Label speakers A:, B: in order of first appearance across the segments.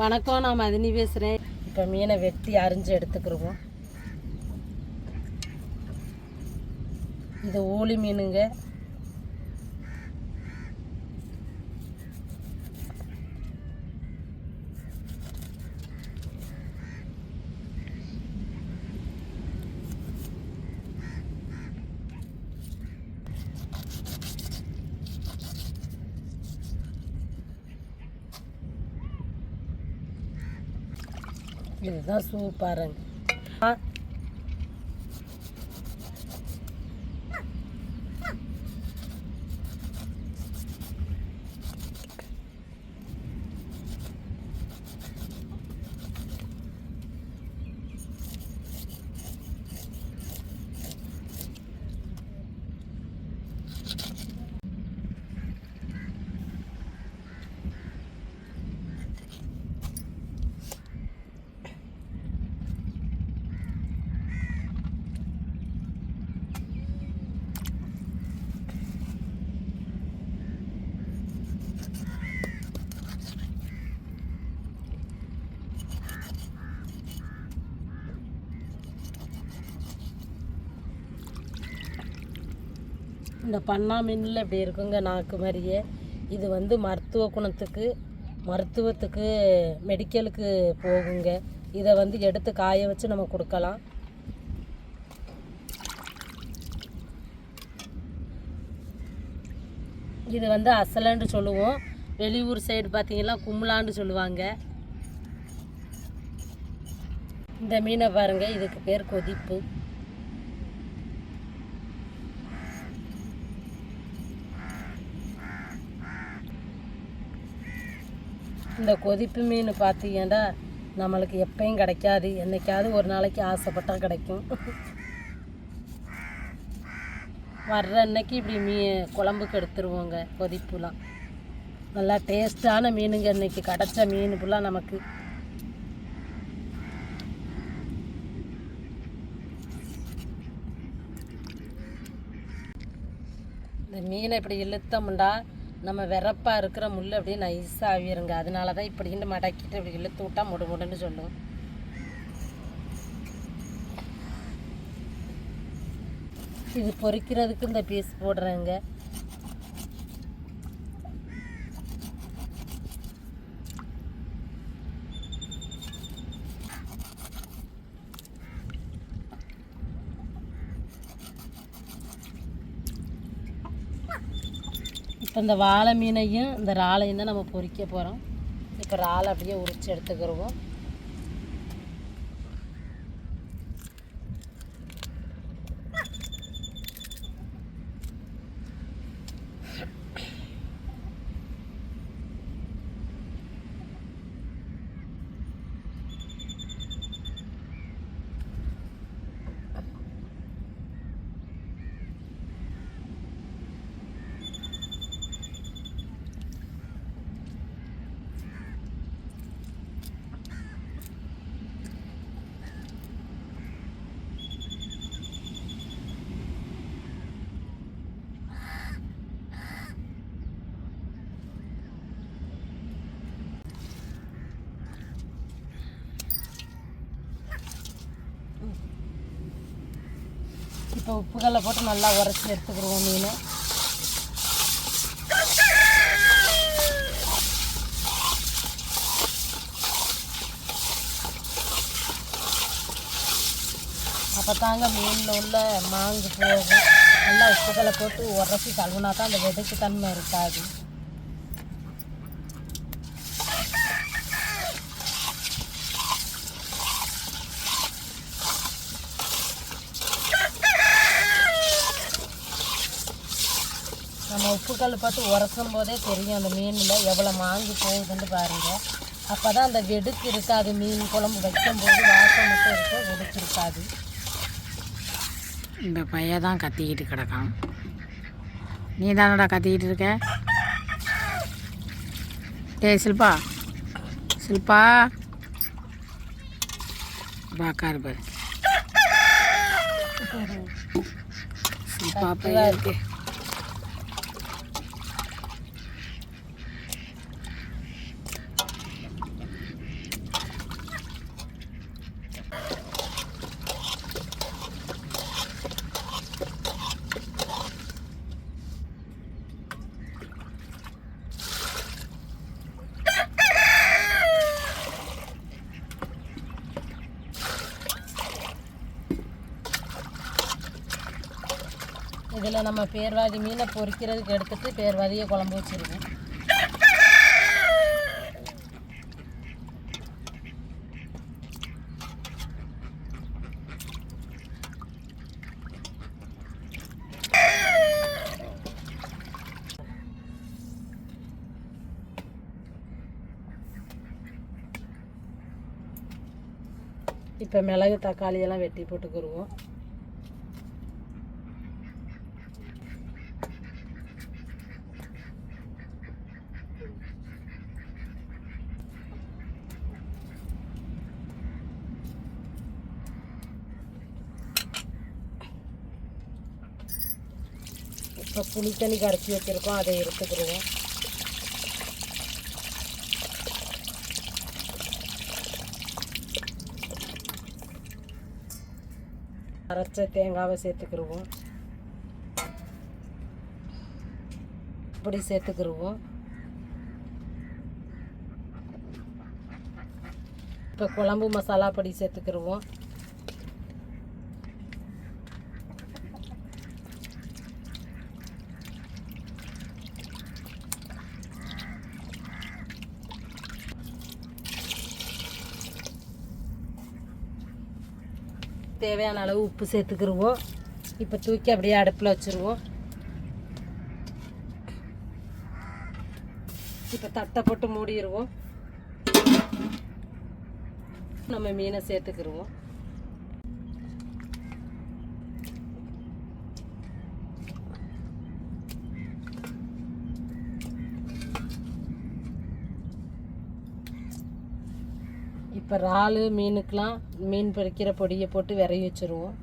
A: வணக்கம் நான் மதினி பேசுகிறேன் இப்போ மீனை வெட்டி அரிஞ்சு எடுத்துக்கிடுவோம் இது ஊளி மீனுங்க. இதுதான் சூப்பாருங்க. இந்த பண்ணா மீனில் இப்படி இருக்குங்க நாக்கு மாதிரியே இது வந்து மருத்துவ குணத்துக்கு மருத்துவத்துக்கு மெடிக்கலுக்கு போகுங்க. இதை வந்து எடுத்து காய வச்சு நம்ம கொடுக்கலாம். இது வந்து அசலன்னு சொல்லுவோம். வெளியூர் சைடு பார்த்தீங்கன்னா கும்லான்னு சொல்லுவாங்க. இந்த மீனை பாருங்க இதுக்கு பேர் கொதிப்பு. இந்த கொதிப்பு மீன் பார்த்தீங்கன்னா நம்மளுக்கு எப்பயும் கிடைக்காது. என்றைக்காவது ஒரு நாளைக்கு ஆசைப்பட்டால் கிடைக்கும். வர்ற அன்னைக்கு இப்படி மீ குழம்புக்கு எடுத்துருவோங்க கொதிப்புலாம். நல்லா டேஸ்டான மீனுங்க இன்றைக்கி கிடச்ச மீன் ஃபுல்லாக நமக்கு. இந்த மீனை இப்படி இழுத்தோம்டா நம்ம வெறப்பாக இருக்கிற முள் அப்படியே நைஸாக ஆவிருங்க அதனால தான் இப்படின்னு மடக்கிட்டு இப்படி இழுத்து தூட்டா முடு முடுன்னு சொல்லும். இது பொரிக்கிறதுக்கு இந்த பீஸ் போடுறேங்க. இப்போ இந்த வாழை மீனையும் இந்த இறாலையும் தான் நம்ம பொறிக்க போகிறோம் இப்போ இறாலை அப்படியே உரித்து எடுத்துக்கிடுவோம் இப்போ உப்புகளை போட்டு நல்லா உரைச்சி எடுத்துக்கிடுவோம் மீன். அப்போ தாங்க மீனில் உள்ள மாங்கு போகும். நல்லா உப்புகளை போட்டு உரைச்சி கழுவுனா தான் அந்த வெதுக்கு தன்மை இருக்காது. உப்புக்கல் பார்த்து உரசும் போதே தெரியும் அந்த மீனில் எவ்வளோ மாங்கி போகுதுன்னு பாருங்கள் அப்போ தான் அந்த வெடுக்கு இருக்காது. மீன் குழம்பு வைக்கும்போது வாசம் மட்டும் இருக்கும் வெடுக்கு இருக்காது
B: இந்த பையன் தான் கத்திக்கிட்டு கிடக்கான். நீ தானடா கத்திக்கிட்டு இருக்க? டேய் சில்பா. சில்பா. பாக்காரு பாரு. சில்பா பையன் இருக்கு.
A: இதில் நம்ம பேர்வாதி மீனை பொரிக்கிறதுக்கு எடுத்துட்டு பேர்வாதியை குழம்பு வச்சுருவோம். இப்போ மிளகு தக்காளி எல்லாம் வெட்டி போட்டுக்கிருவோம். இப்போ புளி தண்ணி கரைச்சி வச்சுருக்கோம் அதை எடுத்துக்கிடுவோம். அரைச்ச தேங்காவை சேர்த்துக்கிடுவோம். இப்படி சேர்த்துக்கிடுவோம். இப்போ குழம்பு மசாலா பொடி சேர்த்துக்கிடுவோம். தேவையான அளவு உப்பு சேர்த்துக்கிருவோம். இப்போ தூக்கி அப்படியே அடுப்பில் வச்சுருவோம். இப்போ தட்டை போட்டு மூடிடுவோம் நம்ம மீனை சேர்த்துக்கிருவோம். இப்போ இறாலு மீனுக்கெலாம் மீன் பிடிக்கிற பொடியை போட்டு விரைய வச்சுருவோம்.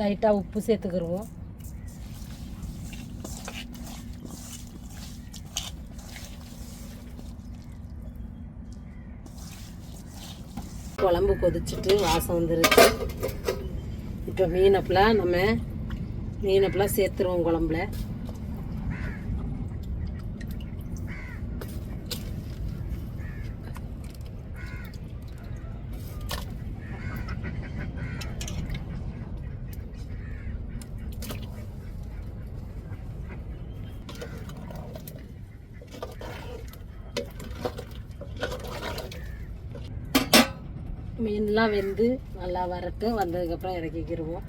A: லைட்டாக உப்பு சேர்த்துக்கிடுவோம் குழம்பு கொதிச்சுட்டு வாசம் வந்துருச்சு. இப்போ மீனப்பெலாம் நம்ம மீனப்பெலாம் சேர்த்துருவோம் குழம்புல. மீன்லாம் வெந்து நல்லா வரட்டும் வந்ததுக்கப்புறம் இறக்கிக்கிடுவோம்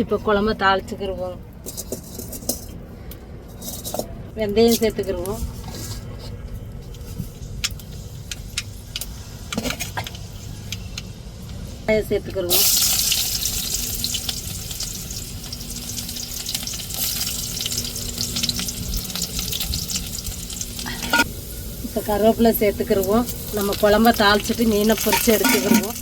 A: இப்போ குழம்ப தாளிச்சுக்கிடுவோம் வெந்தயம் சேர்த்துக்கிருவோம். சேர்த்துக்கிடுவோம் கருவேப்பிலை சேர்த்துக்கிருவோம். நம்ம குழம்ப தாளிச்சிட்டு மீனை பொறிச்சு எடுத்துக்கிருவோம்.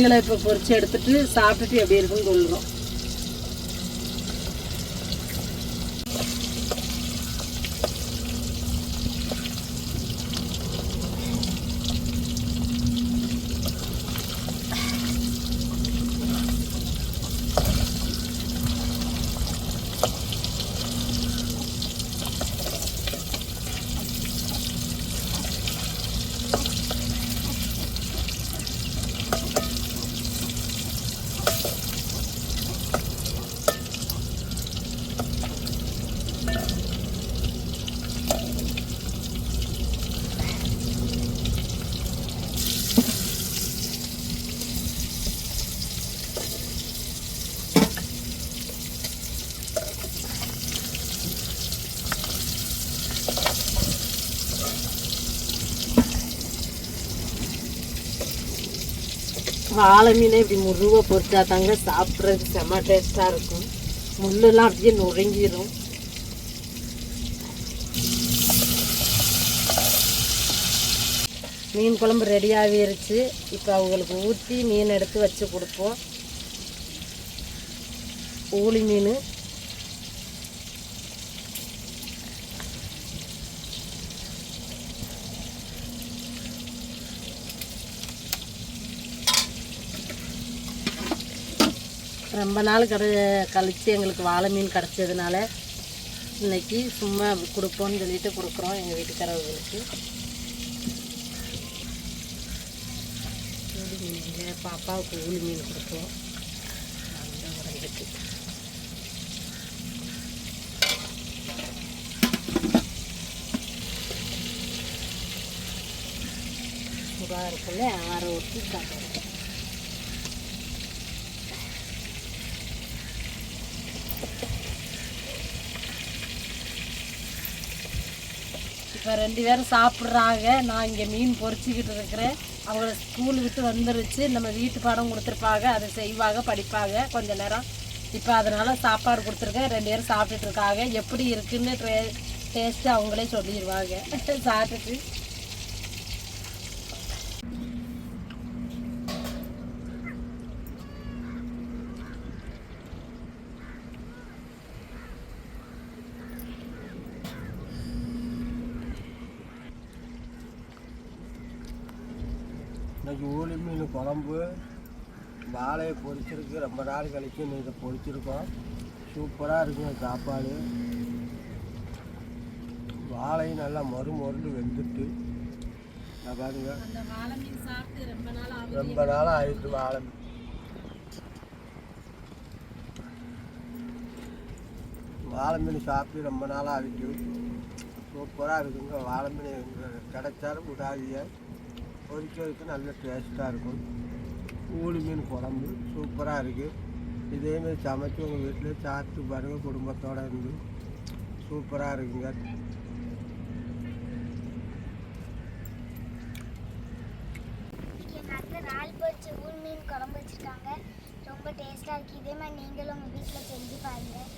A: மீன்களை இப்போ பொறிச்சு எடுத்துட்டு சாப்பிட்டுட்டு எப்படி இருக்குன்னு சொல்கிறோம் வாழை மீனை இப்படி முருவை பொறிச்சா தாங்க சாப்பிட்றதுக்கு செம்ம டேஸ்ட்டாக இருக்கும். முள்ளெல்லாம் அப்படியே நுழைஞ்சிடும் மீன் குழம்பு ரெடி ஆகிருச்சு இப்போ அவங்களுக்கு ஊற்றி மீன் எடுத்து வச்சு கொடுப்போம். ஊளி மீன். ரொம்ப நாள் கடை கழித்து எங்களுக்கு வாழை மீன் கிடச்சதுனால இன்னைக்கு சும்மா கொடுப்போம்னு சொல்லிட்டு கொடுக்குறோம் எங்கள் வீட்டுக்காரவங்களுக்கு மீன் பாப்பாவுக்கு ஊழி மீன் கொடுப்போம். அந்த ஒரு இதுக்கு. இருக்குல்ல ஆற ஊற்றி சாப்பிடுவோம் இப்போ ரெண்டு பேரும் சாப்பிட்றாங்க. நான் இங்கே மீன் பொறிச்சிக்கிட்டு இருக்கிறேன். அவங்கள ஸ்கூல் விட்டு வந்துருச்சு. நம்ம வீட்டு பாடம் கொடுத்துருப்பாங்க. அதை செய்வாங்க படிப்பாங்க. கொஞ்ச நேரம். இப்போ அதனால் சாப்பாடு கொடுத்துருக்கேன். ரெண்டு பேரும் சாப்பிட்டுட்டு இருக்காங்க. எப்படி இருக்குன்னு டே டேஸ்ட்டு அவங்களே சொல்லிடுவாங்க சாப்பிட்டுட்டு
C: இன்னைக்கு ஊளி மீன் குழம்பு வாழையை பொரிச்சிருக்கு. ரொம்ப நாள் கழிச்சு இதை பொரிச்சிருக்கோம். சூப்பராக இருக்குங்க சாப்பாடு. வாழையும் நல்லா மறு மொருண்டு வெந்துட்டு பாருங்க.
A: ரொம்ப நாள்
C: ரொம்ப நாளாக ஆயிடுச்சு வாழை மீன். வாழை மீன் சாப்பிட்டு ரொம்ப நாளாக ஆகிட்டு சூப்பராக இருக்குங்க. வாழை மீன் கிடைச்சாலும் விடாதீங்க பொரிச்சதுக்கு நல்ல டேஸ்ட்டாக இருக்கும். ஊளி மீன் குழம்பு சூப்பராக இருக்குது இதேமாரி சமைச்சு உங்கள் வீட்டில் சாப்பிட்டு பாருங்கள் குடும்பத்தோடு இருந்து. சூப்பராக இருக்குங்க.
D: மீன் குழம்பு வச்சுருக்காங்க. ரொம்ப டேஸ்ட்டாக இருக்குது இதே மாதிரி நீங்களும் உங்கள் வீட்டில் செஞ்சு பாருங்கள்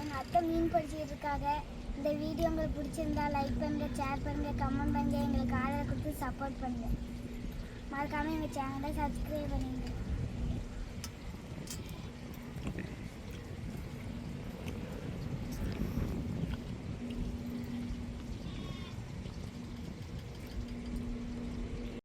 D: எங்கள் அத்தை மீன் பிடிச்சிட்டு இருக்காங்க இந்த வீடியோ உங்களுக்கு பிடிச்சிருந்தா லைக் பண்ணுங்கள் ஷேர் பண்ணுங்கள் கமெண்ட் பண்ணுங்கள் எங்களுக்கு ஆதரவு கொடுத்து சப்போர்ட் பண்ணுங்கள் மறக்காமல் எங்கள் சேனலை சப்ஸ்கிரைப் பண்ணிடுங்க.